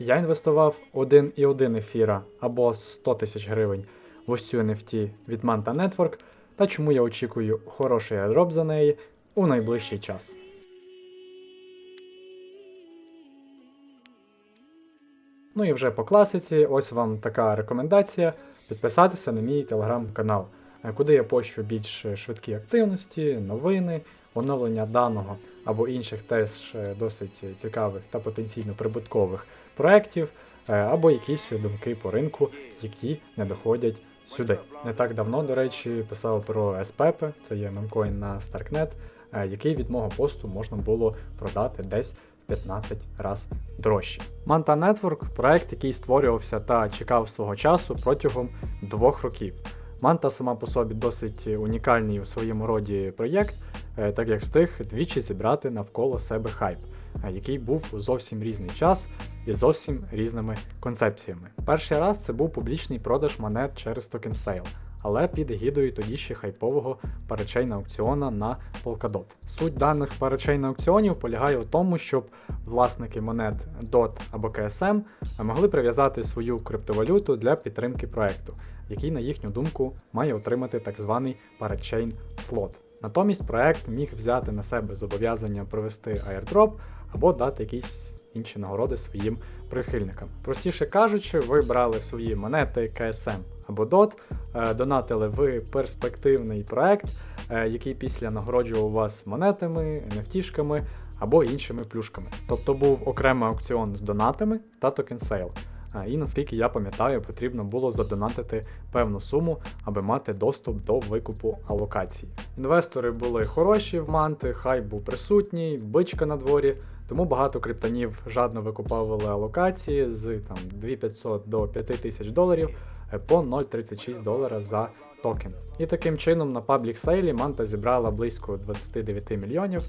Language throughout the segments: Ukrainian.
Я інвестував 1,1 ефіра або 100 тисяч гривень в ось цю NFT від Manta Network, та чому я очікую хороший airdrop за неї у найближчий час. Ну і вже по класиці, ось вам така рекомендація підписатися на мій телеграм-канал, куди я пощу більш швидкі активності, новини, оновлення даного або інших теж е, досить цікавих та потенційно прибуткових проєктів, е, або якісь думки по ринку, які не доходять сюди. Не так давно, до речі, писав про СПП, це є мемкоін на Starknet, е, який від мого посту можна було продати десь в 15 разів дорожче. Manta Network проект, який створювався та чекав свого часу протягом двох років. Манта сама по собі досить унікальний у своєму роді проєкт, е, так як встиг двічі зібрати навколо себе хайп, е, який був у зовсім різний час і зовсім різними концепціями. Перший раз це був публічний продаж монет через сейл, але під егідою тоді ще хайпового парачейна аукціона на Polkadot. Суть даних парачейна аукціонів полягає у тому, щоб власники монет DOT або KSM могли прив'язати свою криптовалюту для підтримки проекту, який, на їхню думку, має отримати так званий парачейн слот. Натомість проект міг взяти на себе зобов'язання провести airdrop або дати якісь інші нагороди своїм прихильникам. Простіше кажучи, ви брали свої монети KSM або DOT, е, донатили в перспективний проект, е, який після нагороджував вас монетами, NFT-шками або іншими плюшками. Тобто був окремий аукціон з донатами та токен сейл. І наскільки я пам'ятаю, потрібно було задонатити певну суму, аби мати доступ до викупу алокацій. Інвестори були хороші в манти, хайп був присутній, бичка на дворі, тому багато криптонів жадно викуповували алокації з там 2500 до 5000 доларів е, по 0,36 долара за токен. І таким чином на паблік сейлі манта зібрала близько 29 мільйонів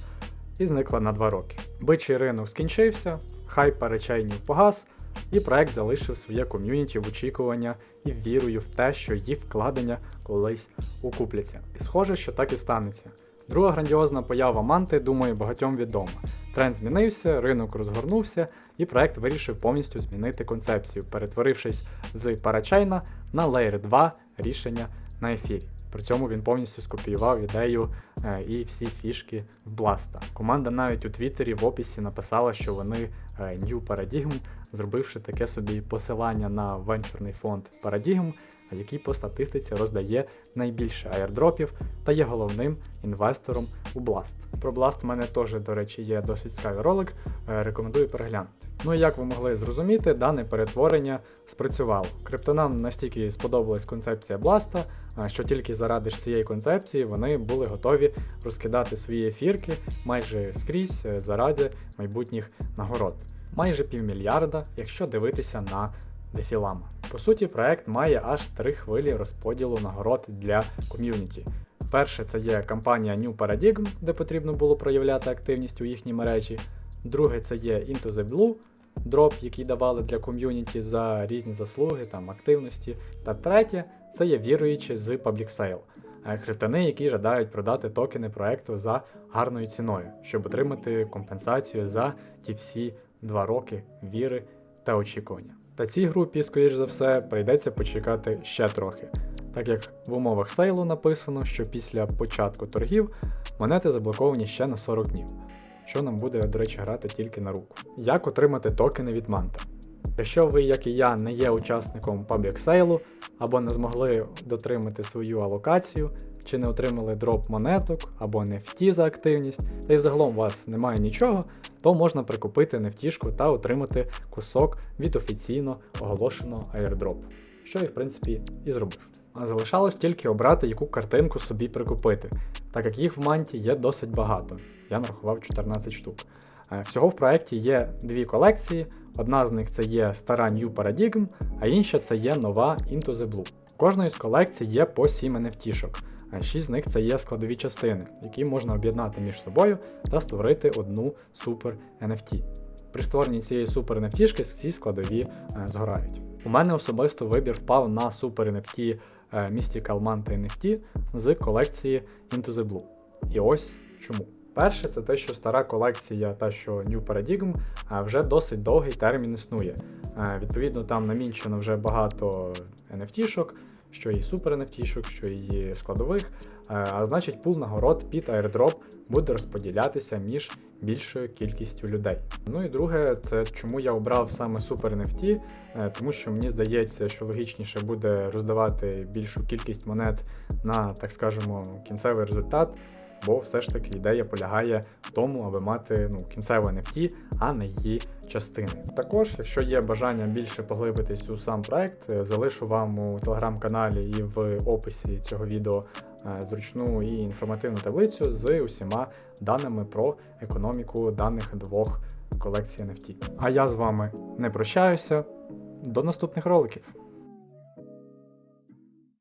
і зникла на 2 роки. Бичий ринок скінчився, хайп перечайнів погас, і проект залишив своє ком'юніті в очікування і вірою в те, що їх вкладення колись окупляться. І схоже, що так і станеться. Друга грандіозна поява манти, думаю, багатьом відома. Тренд змінився, ринок розгорнувся, і проект вирішив повністю змінити концепцію, перетворившись з парачейна на Layer 2 рішення на ефірі. При цьому він повністю скопіював ідею е, і всі фішки в Бласта. Команда навіть у Твіттері в описі написала, що вони е, New Paradigm, зробивши таке собі посилання на венчурний фонд Paradigm, який по статистиці роздає найбільше аірдропів та є головним інвестором у Blast. Про Blast в мене теж, до речі, є досить цікавий ролик, е, рекомендую переглянути. Ну і як ви могли зрозуміти, дане перетворення спрацювало. Криптонам настільки сподобалась концепція Blast, е, що тільки заради ж цієї концепції вони були готові розкидати свої ефірки майже скрізь е, заради майбутніх нагород. Майже півмільярда, якщо дивитися на дефілама. По суті, проект має аж три хвилі розподілу нагород для ком'юніті. Перше це є кампанія New Paradigm, де потрібно було проявляти активність у їхній мережі. Друге це є Into the Blue, дроп, який давали для ком'юніті за різні заслуги, там активності. Та третє це є віруючі з Public Sale, е, хребтани, які жадають продати токени проекту за гарною ціною, щоб отримати компенсацію за ті всі два роки віри та очікування. Та цій групі, скоріш за все, прийдеться почекати ще трохи, так як в умовах сейлу написано, що після початку торгів монети заблоковані ще на 40 днів, що нам буде, до речі, грати тільки на руку. Як отримати токени від Манта? Якщо ви, як і я, не є учасником паблік сейлу або не змогли дотримати свою алокацію, чи не отримали дроп монеток або NFT за активність, та й загалом у вас немає нічого, то можна прикупити NFT та отримати кусок від офіційно оголошеного airdrop, що я в принципі і зробив. А залишалось тільки обрати, яку картинку собі прикупити, так як їх в манті є досить багато. Я нарахував 14 штук. Е, Всього в проєкті є дві колекції. Одна з них це є стара New Paradigm, а інша це є нова Into the Blue. У кожної з колекцій є по 7 NFT-шок, а 6 з них це є складові частини, які можна об'єднати між собою та створити одну супер NFT. При створенні цієї супер NFT всі складові е, згорають. У мене особисто вибір впав на супер NFT е, Mystical Manta NFT з колекції Into the Blue. І ось чому. Перше, це те, що стара колекція, та що New Paradigm, вже досить довгий термін існує. Відповідно, там намінчено вже багато NFT-шок, що і супер NFT-шок, що і складових. А значить, пул нагород під airdrop буде розподілятися між більшою кількістю людей. Ну і друге, це чому я обрав саме супер NFT, е, тому що мені здається, що логічніше буде роздавати більшу кількість монет на, так скажемо, кінцевий результат. Бо все ж таки ідея полягає в тому, аби мати ну, кінцеве NFT, а не її частини. Також, якщо є бажання більше поглибитись у сам проект, е, залишу вам у телеграм-каналі і в описі цього відео е, зручну і інформативну таблицю з усіма даними про економіку даних двох колекцій NFT. А я з вами не прощаюся. До наступних роликів.